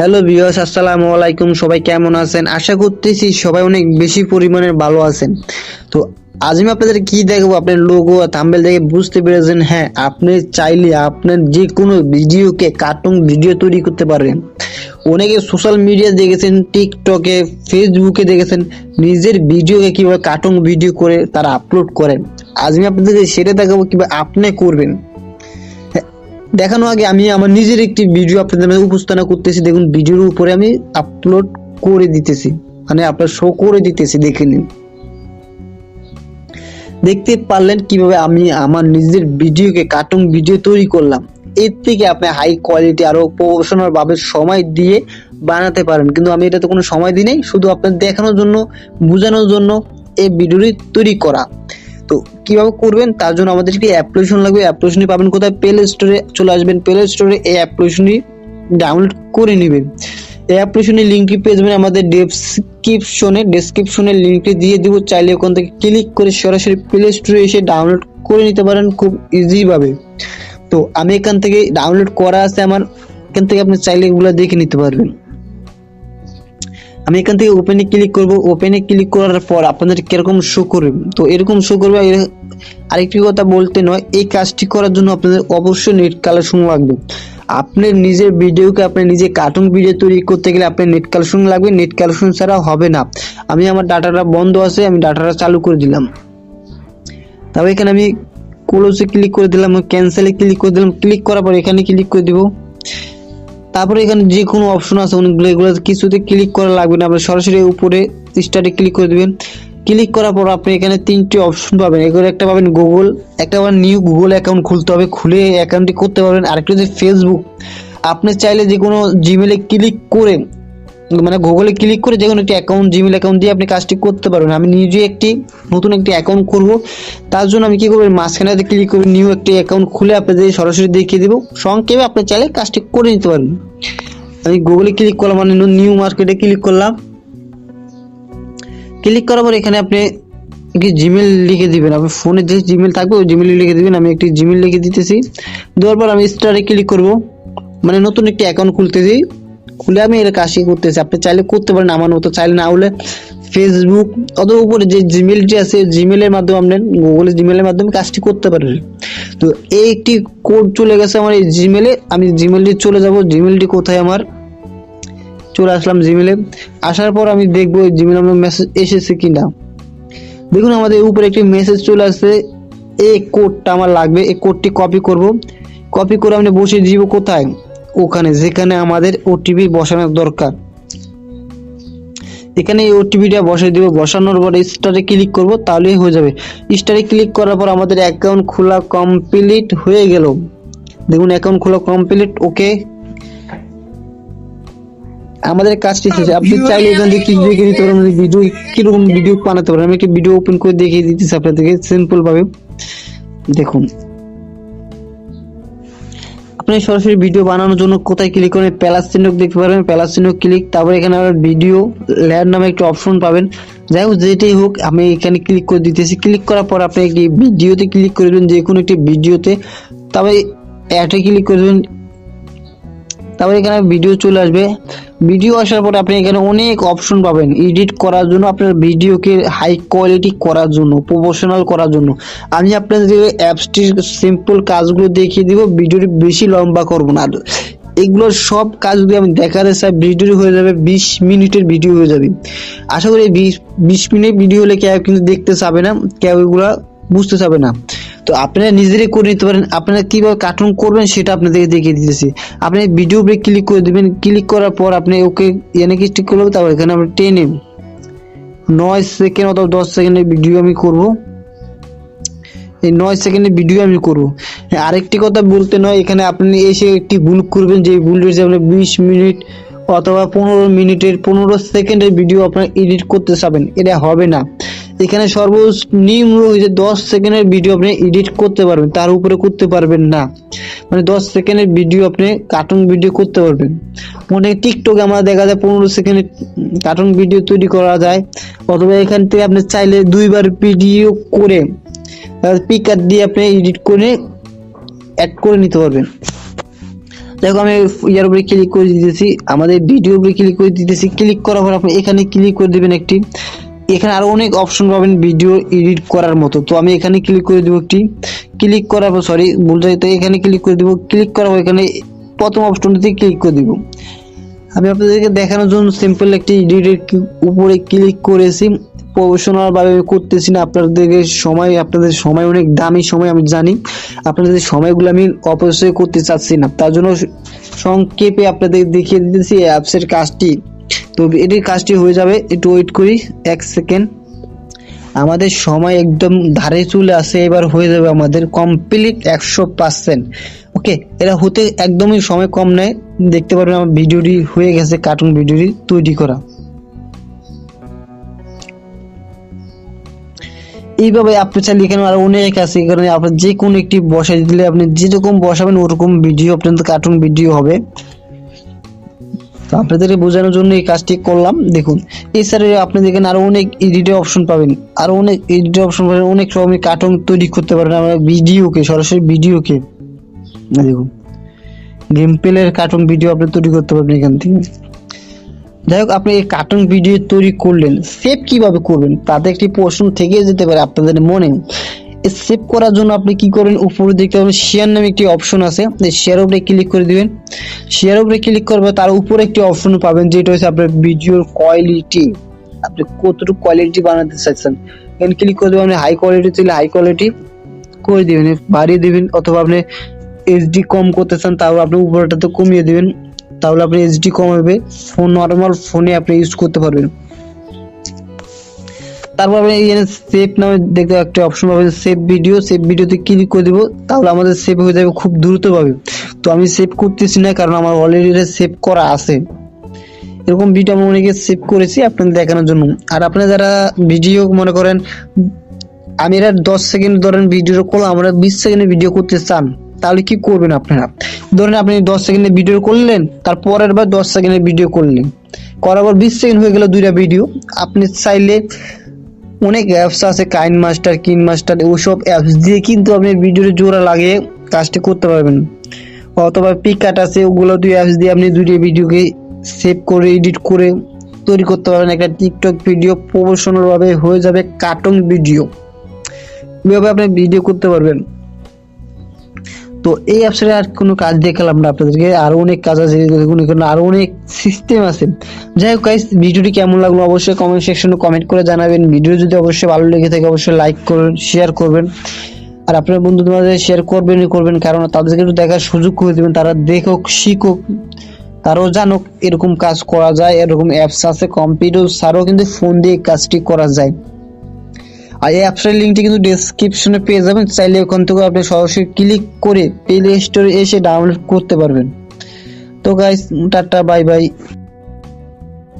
Hello viewers আসসালামু আলাইকুম। সবাই কেমন আছেন? আশা করতেছি সবাই অনেক বেশি পরিমাণে ভালো আছেন। তো আজ আমি আপনাদের কি দেখাবো? আপনার লোগো থাম্বেল দেখে বুঝতে পেরেছেন। হ্যাঁ আপনি চাইলে আপনার যে কোনো ভিডিওকে কার্টুন ভিডিও তৈরি করতে পারবেন অনেকে সোশ্যাল মিডিয়া দেখেছেন টিকটকে ফেসবুকে দেখেছেন, নিজের ভিডিওকে কীভাবে কার্টুন ভিডিও করে তারা আপলোড করেন। আজ আমি আপনাদেরকে সেটা দেখাবো, কীভাবে আপনি করবেন। দেখানো আগে, আমি আমার নিজের একটি ভিডিও আপনাদের মাঝে উপস্থাপনা করতেছি। দেখুন ভিডিওর উপরে আমি আপলোড করে দিতেছি। মানে আপনার শো করে দিতেছি, দেখে নিন। দেখতে পারলেন কীভাবে আমি আমার নিজের ভিডিওকে কার্টুন ভিডিও তৈরি করলাম। এর থেকে আপনি হাই কোয়ালিটি আরও প্রফেশনাল ভাবে সময় দিয়ে বানাতে পারেন। কিন্তু আমি এটাতে কোনো সময় দিই নাই, শুধু আপনার দেখানোর জন্য, বোঝানোর জন্য এই ভিডিওটি তৈরি করা। তো কীভাবে করবেন? তার জন্য আমাদের একটি অ্যাপ্লিকেশন লাগবে। অ্যাপ্লিকেশনটি পাবেন কোথায়? প্লে স্টোরে চলে আসবেন। প্লে স্টোরে এই অ্যাপ্লিকেশনটি ডাউনলোড করে নেবেন। এই অ্যাপ্লিকেশনের লিঙ্কটি পেয়ে যাবেন আমাদের ডেসক্রিপশনে ডেসক্রিপশনের লিঙ্কটি দিয়ে দিব। চাইলে ওখান থেকে ক্লিক করে সরাসরি প্লে স্টোরে এসে ডাউনলোড করে নিতে পারেন খুব ইজিভাবে তো আমি এখান থেকে ডাউনলোড করা আছে আমার। এখান থেকে আপনি চাইলে এগুলো দেখে নিতে পারবেন। আমি এখান থেকে ওপেনে ক্লিক করব। ওপেনে ক্লিক করার পর আপনাদের কীরকম শো করবে? তো এরকম শো করবে আরেকটি কথা বলতে নয়, এই কাজটি করার জন্য আপনাদের অবশ্যই নেট কালেকশন লাগবে। আপনার নিজের ভিডিওকে আপনি নিজে কার্টুন ভিডিও তৈরি করতে গেলে আপনার নেট কালেকশন লাগবে। নেট কালেকশন ছাড়া হবে না। আমি আমার ডাটাটা বন্ধ আছে, আমি ডাটাটা চালু করে দিলাম। তবে এখানে আমি ক্লোজে ক্লিক করে দিলাম ক্যান্সেলে ক্লিক করে দিলাম। ক্লিক করার পর এখানে ক্লিক করে দিব। তারপরে এখানে যে কোনো অপশন আছে, অনেকগুলো, এগুলো কিছুতে ক্লিক করা লাগবে না। আপনি সরাসরি উপরে স্টার্টে ক্লিক করে দেবেন। ক্লিক করার পর আপনি এখানে তিনটি অপশন পাবেন। এগুলো একটা পাবেন গুগল একটা পাবেন নিউ গুগল অ্যাকাউন্ট খুলতে হবে। খুলে অ্যাকাউন্টটি করতে পারবেন। আরেকটা হচ্ছে ফেসবুক আপনি চাইলে যে কোনো জিমেলে ক্লিক করে মানে গুগলে ক্লিক করে যে কোনো একটি অ্যাকাউন্ট জিমেল অ্যাকাউন্ট দিয়ে আপনি কাজটি করতে পারবেন। আমি নিজে একটি নতুন একটি অ্যাকাউন্ট করব তার জন্য আমি কি করব? মাঝখানে ক্লিক করব নিউ একটি অ্যাকাউন্ট খুলে আপনাদের সরাসরি দেখিয়ে দেবো। সংক্ষেপে আপনি চাইলে কাজটি করে নিতে পারবেন। আমি গুগলে ক্লিক করলাম মানে নিউ মার্কেটে ক্লিক করলাম। ক্লিক করার পর এখানে আপনি একটি জিমেল লিখে দিবেন। আপনার ফোনে যে জিমেল থাকবে, ওই জিমেল লিখে দিবেন। আমি একটি জিমেল লিখে দিতেছি। দেওয়ার পর আমি স্টারে ক্লিক করব। মানে নতুন একটি অ্যাকাউন্ট খুলতেছি। খুলে আমি এর কাজটি করতেছি। আপনি চাইলে করতে পারেন, আমার মতো চাইলে না হলে ফেসবুক অত উপরে যে জিমেলটি আছে জিমেলের মাধ্যমে আপনি গুগলের জিমেলের মাধ্যমে কাজটি করতে পারবেন তো এই একটি কোড চলে গেছে আমার এই জিমেলে আমি জিমেলটি চলে যাব। জিমেলটি কোথায় আমার? চলে আসলাম জিমেলে আসার পর আমি দেখব জিমেল আমার মেসেজ এসেছে কিনা। দেখুন, আমাদের উপরে একটি মেসেজ চলে আসছে। এই কোডটা আমার লাগবে। এই কোডটি কপি করব। কপি করে আমি বসিয়ে দিব কোথায়? ওখানে যেখানে আমাদের ওটিপি বসানোর দরকার। এখানে এই ওটিপিটা বসিয়ে দিব। বসানোর পরে স্টারে ক্লিক করব তাহলেই হয়ে যাবে। স্টারে ক্লিক করার পর আমাদের অ্যাকাউন্ট খোলা কমপ্লিট হয়ে গেল। দেখুন অ্যাকাউন্ট খোলা কমপ্লিট ওকে আমাদের কাজটি শেষ। আপনি চাইলে এখান থেকে কিছু দেখে নিতে পারেন। ভিডিও কীরকম ভিডিও বানাতে পারেন? আমি একটি ভিডিও ওপেন করে দেখিয়ে দিতেছি আপনাদেরকে। সিম্পল ভাবে। দেখুন আপনি সরাসরি ভিডিও বানানোর জন্য কোথায় ক্লিক করেন প্যালাস চিহ্ন দেখতে পারবেন। প্যালাস ক্লিক তারপর এখানে আবার ভিডিও লেয়ার নামে একটি অপশন পাবেন। যাই হোক, যেটাই হোক, আমি এখানে ক্লিক করে দিতেছি। ক্লিক করার পর আপনি একটি ভিডিওতে ক্লিক করে দেবেন যে কোনো একটি ভিডিওতে তবে অ্যাডে ক্লিক করে দেবেন তারপরে এখানে ভিডিও চলে আসবে। ভিডিও আসার পরে আপনি এখানে অনেক অপশন পাবেন। এডিট করার জন্য, আপনার ভিডিওকে হাই কোয়ালিটি করার জন্য প্রফেশনাল করার জন্য। আমি আপনাদের অ্যাপসটির সিম্পল কাজগুলো দেখিয়ে দিব ভিডিওটি বেশি লম্বা করব না। এগুলোর সব কাজ যদি আমি দেখাতে চাই ভিডিও হয়ে যাবে বিশ মিনিটের ভিডিও হয়ে যাবে। আশা করি বিশ মিনিট ভিডিও হলে কেউ কিন্তু দেখতে চাবে না, কেউ এগুলো বুঝতে চাবে না। তো আপনারা নিজেরাই করে নিতে পারেন। আপনারা কীভাবে কার্টুন করবেন সেটা আপনাদেরকে দেখিয়ে দিতেছি। আপনি ভিডিও উপরে ক্লিক করে দিবেন। ক্লিক করার পর আপনি ওকে এনে কি ঠিক করবেন তারপর এখানে আপনি টেনে নয় সেকেন্ড অথবা দশ সেকেন্ডের ভিডিও আমি করব। এই নয় সেকেন্ডের ভিডিও আমি করব। আরেকটি কথা বলতে নয়, এখানে আপনি এসে একটি ভুল করবেন। যে ভুল যে আপনি বিশ মিনিট অথবা পনেরো মিনিটের, পনেরো সেকেন্ডের ভিডিও আপনার এডিট করতে চাবেন। এটা হবে না। এখানে সর্বনিম্ন যে দশ সেকেন্ডের ভিডিও আপনি এডিট করতে পারবেন। তার উপরে করতে পারবেন না। মানে দশ সেকেন্ডের ভিডিও আপনি কার্টুন ভিডিও করতে পারবেন। অনেক টিকটকে আমরা দেখা যায় পনেরো সেকেন্ডের কার্টুন ভিডিও তৈরি করা যায়। অথবা এখান থেকে আপনি চাইলে দুইবার ভিডিও করে পিকার দিয়ে আপনি এডিট করে অ্যাড করে নিতে পারবেন। দেখো আমি ইয়ার উপরে ক্লিক করে দিতেছি। আমাদের ভিডিওর উপরে ক্লিক করে দিতেছি। ক্লিক করার পর আপনি এখানে ক্লিক করে দিবেন একটি এখানে আরও অনেক অপশন পাবেন ভিডিও এডিট করার মতো। তো আমি এখানে ক্লিক করে দিব একটি। ক্লিক করার পর সরি ভুল তো এখানে ক্লিক করে দিব। ক্লিক করার পর এখানে প্রথম অপশনটিতে ক্লিক করে দিব। আমি আপনাদেরকে দেখানোর জন্য সিম্পল একটি এডিটের উপরে ক্লিক করেছি। প্রফেশনাল ভাবে করতেছি না। আপনাদেরকে সময় আপনাদের সময় অনেক দামি সময়, আমি জানি। আপনাদের সময়গুলো আমি অপচয় করতে চাচ্ছি না, তার জন্য সংক্ষেপে আপনাদের দেখিয়ে দিতেছি অ্যাপসের কাজটি। তো এটির কাজটি হয়ে যাবে। একটু ওয়েট করি, এক সেকেন্ড আমাদের সময় একদম ধারে চলে আসে, এবার হয়ে যাবে আমাদের কমপ্লিট একশো পার্সেন্ট ওকে এটা হতে একদমই সময় কম নেয়। দেখতে পারবেন আমার ভিডিওটি হয়ে গেছে কার্টুন ভিডিওটি তৈরি করা। এইভাবে আপনি চাইলে এখানে আরও অনেক আছে এখানে আপনি যে কোনো একটি বসাই দিলে আপনি যেরকম বসাবেন, ওরকম ভিডিও, আপনাদের কার্টুন ভিডিও হবে। তো আপনাদের বোঝানোর জন্য এই কাজটি করলাম। দেখুন এছাড়া আপনি দেখেন আরও অনেক এডিটের অপশন পাবেন। আরও অনেক এডিটের অপশন পাবেন, অনেক রকমের কার্টুন তৈরি করতে পারবেন আমরা ভিডিওকে, সরাসরি ভিডিওকে। দেখুন গেম প্লের কার্টুন ভিডিও আপনি তৈরি করতে পারবেন এখান থেকে। যাই হোক, আপনি এই কার্টুন ভিডিও তৈরি করলেন সেভ কীভাবে করবেন, তাতে একটি প্রশ্ন থেকে যেতে পারে আপনাদের মনে। সেভ করার জন্য আপনি কি করবেন উপরে দেখতে পাবেন শেয়ার নামে একটি অপশন আছে শেয়ার উপরে ক্লিক করে দিবেন। শেয়ার উপরে ক্লিক করবে, তার উপরে একটি অপশন পাবেন, যেটা হচ্ছে আপনার ভিডিওর কোয়ালিটি আপনি কতটুকু কোয়ালিটি বানাতে চাচ্ছেন। এখানে ক্লিক করে দেবেন, আপনি হাই কোয়ালিটি চাইলে হাই কোয়ালিটি করে দিবেন, বাড়িয়ে দিবেন, অথবা আপনি এইচডি কম করতে চান তাহলে আপনি উপরটা তো কমিয়ে দিবেন, তাহলে আপনি এইচডি কম হবে ফোন নর্মাল ফোনে আপনি ইউজ করতে পারবেন। তারপর আপনি এখানে সেভ নামে দেখতে একটা অপশন পাবেন সেভ ভিডিও সেভ ভিডিওতে ক্লিক করে দিব, তাহলে আমাদের সেভ হয়ে যাবে খুব দ্রুত পাবে তো আমি সেভ করতেছি না কারণ আমার অলরেডি এটা সেভ করা আছে। এরকম ভিডিও আমি অনেকে সেভ করেছি আপনাদের দেখানোর জন্য। আর আপনি যারা ভিডিও মনে করেন, আমি এটা দশ সেকেন্ড ধরেন ভিডিও করলাম আমরা বিশ সেকেন্ডের ভিডিও করতে চান, তাহলে কি করবেন আপনারা? ধরেন আপনি দশ সেকেন্ডের ভিডিও করলেন, তারপরের বার দশ সেকেন্ডের ভিডিও করলেন। করার পর বিশ সেকেন্ড হয়ে গেল দুইটা ভিডিও আপনি চাইলে অনেক অ্যাপস আছে কাইন মাস্টার কিন মাস্টার ওসব অ্যাপস দিয়ে কিন্তু আপনি ভিডিওর জোড়া লাগিয়ে কাজটি করতে পারবেন। অথবা পিকাট আছে, ওগুলো দুই অ্যাপস দিয়ে আপনি দুইটা ভিডিওকে সেভ করে এডিট করে তৈরি করতে পারবেন একটা টিকটক ভিডিও প্রফেশনাল ভাবে হয়ে যাবে কার্টুন ভিডিও এভাবে আপনি ভিডিও করতে পারবেন। তো এই অ্যাপসের আর কোনো কাজ দেখালাম না আপনাদেরকে। আরও অনেক কাজ আছে, দেখুন এখানে আরও অনেক সিস্টেম আছে। যাই হোক গাইস ভিডিওটি কেমন লাগল অবশ্যই কমেন্ট সেকশনে কমেন্ট করে জানাবেন। ভিডিও যদি অবশ্যই ভালো লেগে থাকে, অবশ্যই লাইক করবেন শেয়ার করবেন। আর আপনার বন্ধু তোমাদের শেয়ার করবেনই করবেন কারণ তাদেরকে একটু দেখার সুযোগ করে দেবেন। তারা দেখুক, শিখুক, তারাও জানুক এরকম কাজ করা যায়, এরকম অ্যাপস আছে কম্পিউটার ছাড়াও কিন্তু ফোন দিয়ে কাজটি করা যায়। আর এই অ্যাপসের লিঙ্কটি কিন্তু ডেসক্রিপশনে পেয়ে যাবেন। চাইলে ওখান থেকে আপনি সরাসরি ক্লিক করে প্লে স্টোরে এসে ডাউনলোড করতে পারবেন। তো গাইস টাটা বাই বাই